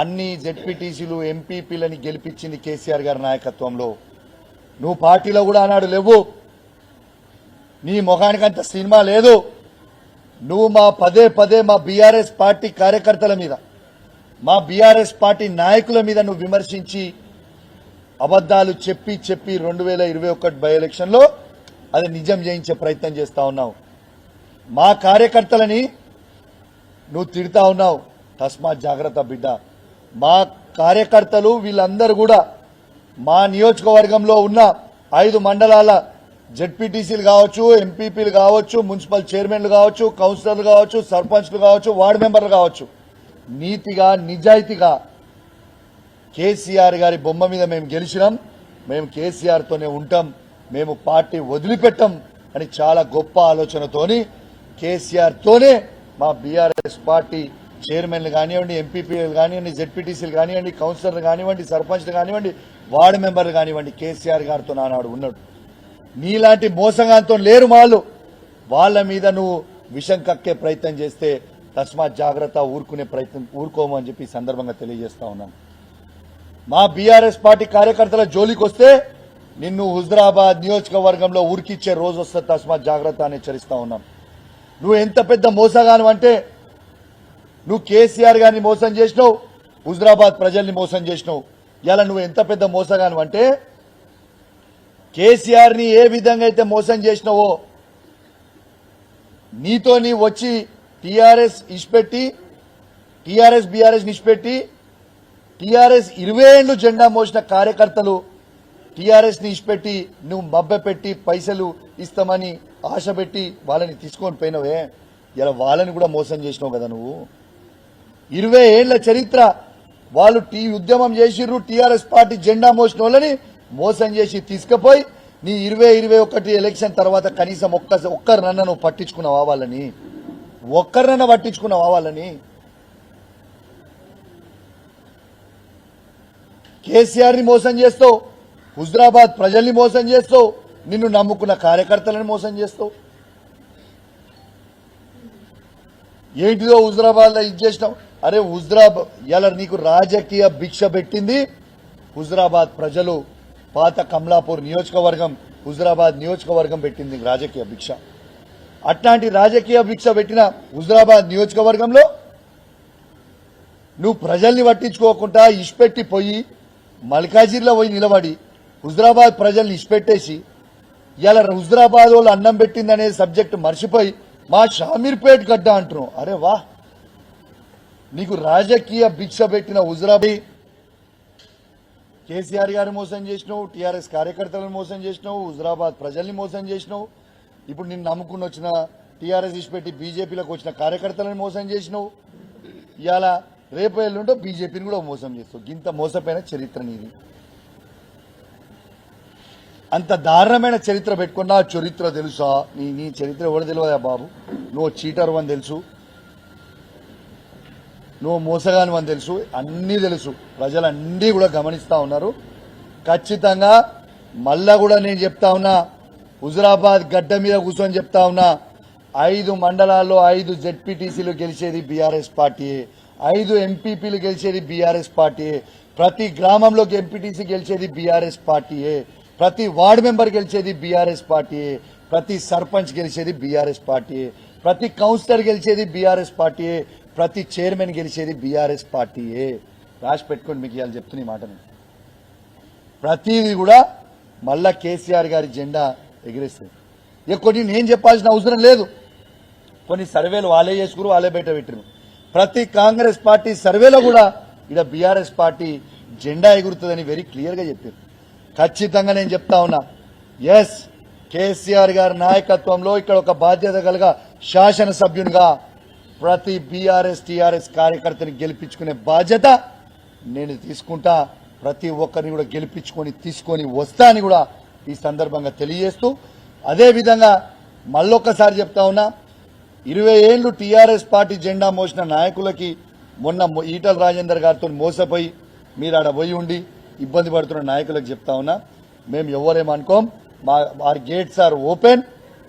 అన్ని జెడ్పీటీసీలు ఎంపీపీలని గెలిపించింది కేసీఆర్ గారి నాయకత్వంలో. నువ్వు పార్టీలో కూడా ఆనాడు లేవు. నీ ముఖానికి అంత సినిమా లేదు. నువ్వు మా పదే పదే మా బీఆర్ఎస్ పార్టీ కార్యకర్తల మీద మా బీఆర్ఎస్ పార్టీ నాయకుల మీద నువ్వు విమర్శించి అబద్దాలు చెప్పి చెప్పి రెండు వేల ఇరవై ఒకటి బై ఎలక్షన్లో అది నిజం చేయించే ప్రయత్నం చేస్తా ఉన్నావు. మా కార్యకర్తలని నువ్వు తిడతా ఉన్నావు. తస్మాత్ జాగ్రత్త బిడ్డ. మా కార్యకర్తలు వీళ్ళందరూ కూడా మా నియోజకవర్గంలో ఉన్న ఐదు మండలాల జెడ్పీటీసీలు కావచ్చు ఎంపీపీలు కావచ్చు మున్సిపల్ చైర్మన్లు కావచ్చు కౌన్సిలర్లు కావచ్చు సర్పంచ్లు కావచ్చు వార్డు మెంబర్లు కావచ్చు. నీతిగా నిజాయితీగా కేసీఆర్ గారి బొమ్మ మీద మేము గెలిచినాం. మేము కేసీఆర్తోనే ఉంటాం. మేము పార్టీ వదిలిపెట్టం అని చాలా గొప్ప ఆలోచనతోని కేసీఆర్తోనే మా బీఆర్ఎస్ పార్టీ చైర్మన్లు కానివ్వండి ఎంపీపీలు కానివ్వండి జెడ్పీటీసీలు కానివ్వండి కౌన్సిలర్లు కానివ్వండి సర్పంచ్లు కానివ్వండి వార్డు మెంబర్లు కానివ్వండి కేసీఆర్ గారితో నానాడు ఉన్నాడు. నీలాంటి మోసగాంతో లేరు వాళ్ళు వాళ్ళ మీద నువ్వు విషం కక్కే ప్రయత్నం చేస్తే తస్మాత్ జాగ్రత్త ఊరుకునే ప్రయత్నం ఊరుకోము అని చెప్పి సందర్భంగా తెలియజేస్తా ఉన్నాను. మా బీఆర్ఎస్ పార్టీ కార్యకర్తల జోలికి వస్తే నిన్ను హుజరాబాద్ నియోజకవర్గంలో ఊరికిచ్చే రోజు వస్తే తస్మాత్ జాగ్రత్త అని హెచ్చరిస్తా ఉన్నాం నువ్వు ఎంత పెద్ద మోసగాను అంటే నువ్వు కేసీఆర్ గారిని మోసం చేసినావు హుజరాబాద్ ప్రజల్ని మోసం చేసినావు. ఇలా నువ్వు ఎంత పెద్ద మోసగాను అంటే కేసీఆర్ని ఏ విధంగా అయితే మోసం చేసినావో నీతోని వచ్చి టీఆర్ఎస్ ఇష్పెట్టి టీఆర్ఎస్ బీఆర్ఎస్ నిష్పెట్టి టీఆర్ఎస్ ఇరవై ఏళ్ళు జెండా మోసిన కార్యకర్తలు టీఆర్ఎస్ని ఇష్పెట్టి నువ్వు మబ్బెపెట్టి పైసలు ఇస్తామని ఆశ పెట్టి వాళ్ళని తీసుకొని పోయినవే. ఇలా వాళ్ళని కూడా మోసం చేసినావు కదా నువ్వు. ఇరవై ఏళ్ళ చరిత్ర. వాళ్ళు టీ ఉద్యమం చేసిర్రు టీఆర్ఎస్ పార్టీ జెండా మోసిన వాళ్ళని మోసం చేసి తీసుకుపోయి నీ ఇరవై ఇరవై ఒకటి ఎలక్షన్ తర్వాత కనీసం ఒక్క ఒక్కరినన్న నువ్వు పట్టించుకున్నావా వాళ్ళని? ఒక్కరినన్న పట్టించుకున్నావా వాళ్ళని? కేసీఆర్ని మోసం చేస్తావు హుజరాబాద్ ప్రజల్ని మోసం చేస్తావు నిన్ను నమ్ముకున్న కార్యకర్తలను మోసం చేస్తావు. ఏంటిదో హుజరాబాద్లో ఇది చేసినావు? అరే హుజరాబాద్ ఇలా నీకు రాజకీయ భిక్ష పెట్టింది. హుజరాబాద్ ప్రజలు పాత కమలాపూర్ నియోజకవర్గం హుజరాబాద్ నియోజకవర్గం పెట్టింది రాజకీయ భిక్ష. అట్లాంటి రాజకీయ భిక్ష పెట్టిన హుజరాబాద్ నియోజకవర్గంలో నువ్వు ప్రజల్ని పట్టించుకోకుండా ఇష్పెట్టి పోయి మల్కాజిర్లో పోయి నిలబడి హుజరాబాద్ ప్రజల్ని ఇష్పెట్టేసి ఇలా హుజరాబాద్ వాళ్ళు అన్నం పెట్టిందనే సబ్జెక్ట్ మర్చిపోయి మా షామీర్పేట్ గడ్డ అంటున్నావు. అరే వా. నీకు రాజకీయ భిక్ష పెట్టిన హుజరాబాద్ కేసీఆర్ గారిని మోసం చేసినావు టీఆర్ఎస్ కార్యకర్తలను మోసం చేసినావు హుజరాబాద్ ప్రజల్ని మోసం చేసినావు. ఇప్పుడు నిన్ను నమ్ముకుని వచ్చిన టీఆర్ఎస్ ఇచ్చిపెట్టి బీజేపీలోకి వచ్చిన కార్యకర్తలను మోసం చేసినావు. ఇవాళ రేపు ఎల్లుంటో బీజేపీని కూడా మోసం చేస్తావు. ఇంత మోసపోయిన చరిత్ర నీది. అంత దారుణమైన చరిత్ర పెట్టుకున్నా చరిత్ర తెలుసా? నీ నీ చరిత్ర ఎవరు తెలియదా బాబు? నువ్వు చీటర్ అని తెలుసు. నువ్వు మోసగాని అని తెలుసు. అన్నీ తెలుసు. ప్రజలు అన్నీ కూడా గమనిస్తూ ఉన్నారు. ఖచ్చితంగా మళ్ళా కూడా నేను చెప్తా ఉన్నా హుజురాబాద్ గడ్డ మీద కూర్చొని చెప్తా ఉన్నా ఐదు మండలాల్లో ఐదు జెడ్పీటీసీలు గెలిచేది బీఆర్ఎస్ పార్టీయే. ఐదు ఎంపీపీలు గెలిచేది బీఆర్ఎస్ పార్టీ ప్రతి గ్రామంలో ఎంపీటీసీ గెలిచేది బీఆర్ఎస్ పార్టీయే. ప్రతి వార్డు మెంబర్ గెలిచేది బీఆర్ఎస్ పార్టీయే ప్రతి సర్పంచ్ గెలిచేది బీఆర్ఎస్ పార్టీయే ప్రతి కౌన్సిలర్ గెలిచేది బీఆర్ఎస్ పార్టీయే ప్రతి చైర్మన్ గెలిచేది బీఆర్ఎస్ పార్టీయే రాసి పెట్టుకొని మీకు ఇవాళ చెప్తున్న ఈ మాట ప్రతిదీ కూడా మళ్ళా కేసీఆర్ గారి జెండా ఎగిరేస్తుంది. ఇక కొన్ని నేను చెప్పాల్సిన అవసరం లేదు. కొన్ని సర్వేలు వాళ్ళే చేసుకురు వాళ్ళే బయట పెట్టిరు. ప్రతి కాంగ్రెస్ పార్టీ సర్వేలో కూడా ఇక్కడ బీఆర్ఎస్ పార్టీ జెండా ఎగురుతుందని వెరీ క్లియర్గా చెప్పారు. ఖచ్చితంగా నేను చెప్తా ఉన్నా. ఎస్ కేసీఆర్ గారి నాయకత్వంలో ఇక్కడ ఒక బాధ్యత కలగ శాసనసభ్యునిగా ప్రతి బీఆర్ఎస్ టీఆర్ఎస్ కార్యకర్తని గెలిపించుకునే బాధ్యత నేను తీసుకుంటా. ప్రతి ఒక్కరిని కూడా గెలిపించుకొని తీసుకొని వస్తా అని కూడా ఈ సందర్భంగా తెలియజేస్తూ అదేవిధంగా మళ్ళొక్కసారి చెప్తా ఉన్నా ఇరవై ఏళ్ళు టీఆర్ఎస్ పార్టీ జెండా మోసిన నాయకులకి మొన్న ఈటల రాజేందర్ గారితో మోసపోయి మీరు ఆడ పోయి ఉండి ఇబ్బంది పడుతున్న నాయకులకు చెప్తా ఉన్నా మేము ఎవరేమనుకోం మా ఆర్ గేట్స్ ఆర్ ఓపెన్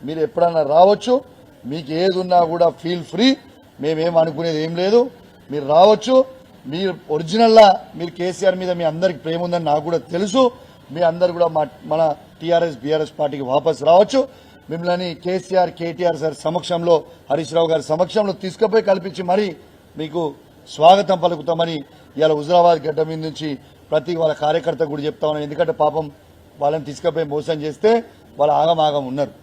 మీరు ఎప్పుడన్నా రావచ్చు. మీకు ఏది ఉన్నా కూడా ఫీల్ ఫ్రీ మేమేం అనుకునేది ఏం లేదు. మీరు రావచ్చు. మీరు ఒరిజినల్లా మీరు కేసీఆర్ మీద మీ అందరికి ప్రేమ ఉందని నాకు కూడా తెలుసు. మీ అందరు కూడా మా- మన టీఆర్ఎస్ బీఆర్ఎస్ పార్టీకి వాపస్ రావచ్చు. మిమ్మల్ని కేసీఆర్ కేటీఆర్ సార్ సమక్షంలో హరీష్ రావు గారి సమక్షంలో తీసుకుపోయి కల్పించి మరీ మీకు స్వాగతం పలుకుతామని ఇవాళ హుజరాబాద్ గడ్డ మీద నుంచి ప్రతి వాళ్ళ కార్యకర్త కూడా చెప్తా ఉన్నాను ఎందుకంటే పాపం వాళ్ళని తీసుకుపోయి మోసం చేస్తే వాళ్ళు ఆగమాగం ఉన్నారు.